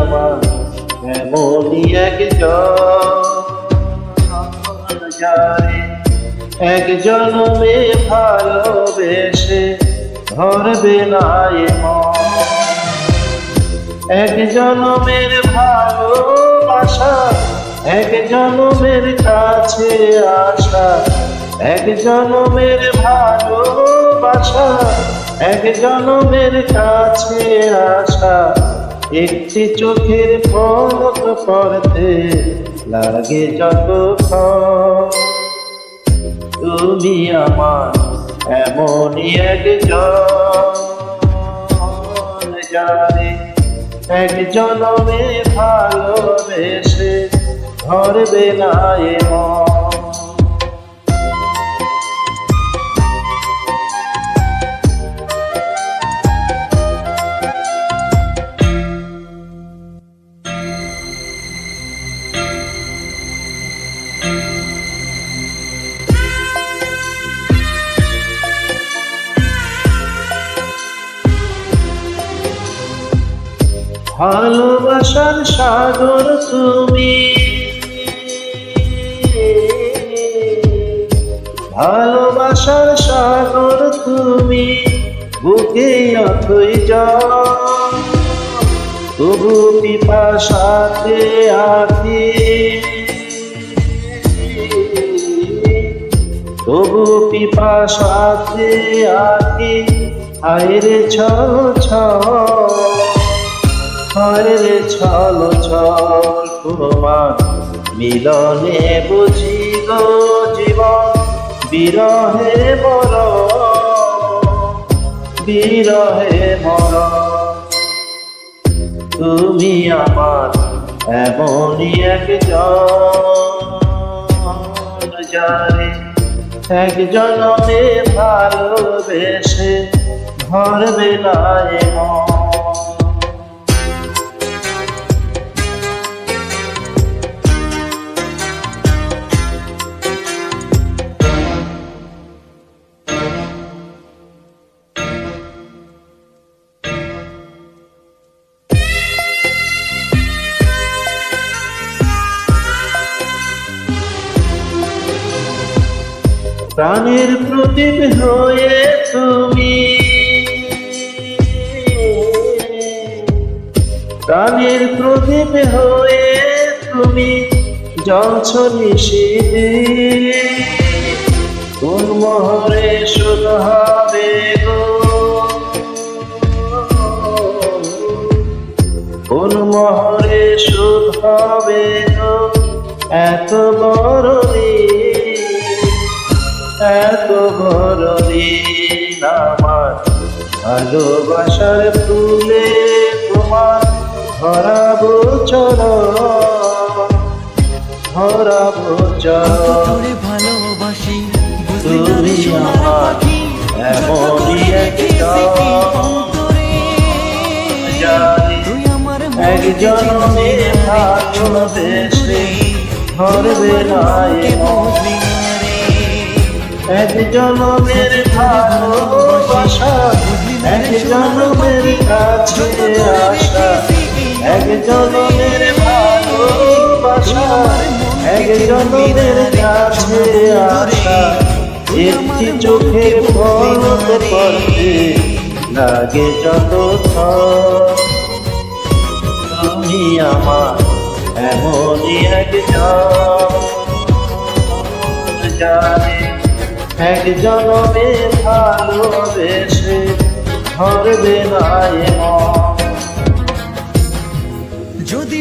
আমার এমনই একজন এক জনমে ভালোবেসে ধরবে না এক জনমের ভালোবাসা এক জনমের কাছে আসা এক জনমের ভালোবাসা, এক জনমের কাছে আসা। একটি চোখের পলক পড়তে লাগে যত তুমি আমার এমনই একজন জানে এক জনমে ভালোবেসে ধরবে না এ ভালোবাসার সাগর তুমি। ভালোবাসার সাগর তুমি। বুকে অথই তবু পিপাসাতে আছি। তবু পিপাসাতে আছি। আইরে ছ হরে ছল ছল তোমার মিলনে বুঝি জীবন, বিরহে মর বিরহে মর তুমি আমার এমনই একজন জানে এক জনমে ভালোবেসে ধরবে না এ প্রাণের প্রদীপ হয়ে তুমি। প্রাণের প্রদীপ হয়ে তুমি জ্বলছ নিশিদে কোন মোহরে শোধ হবে গো? কোন মোহরে শোধ হবে গো? এত বড় দিন এত বড় দিন আমার ভালোবাসার ফুলে তোমার ধরাবো চর ধরাবো চর তোরে ভালোবাসি তুমি আমার এমনই একজন জানি তুই আমার এক ধরবে না। এক জনমের ভালোবাসা, এক জনমের কাছে আসা, এক জনমের ভালোবাসা, এক জনমের কাছে আসা একটি চোখের পলক পড়তে লাগে যত। তুমি আমার এমনই একজন জানে এক জনমে ভালোবেসে ধরবে না মন যদি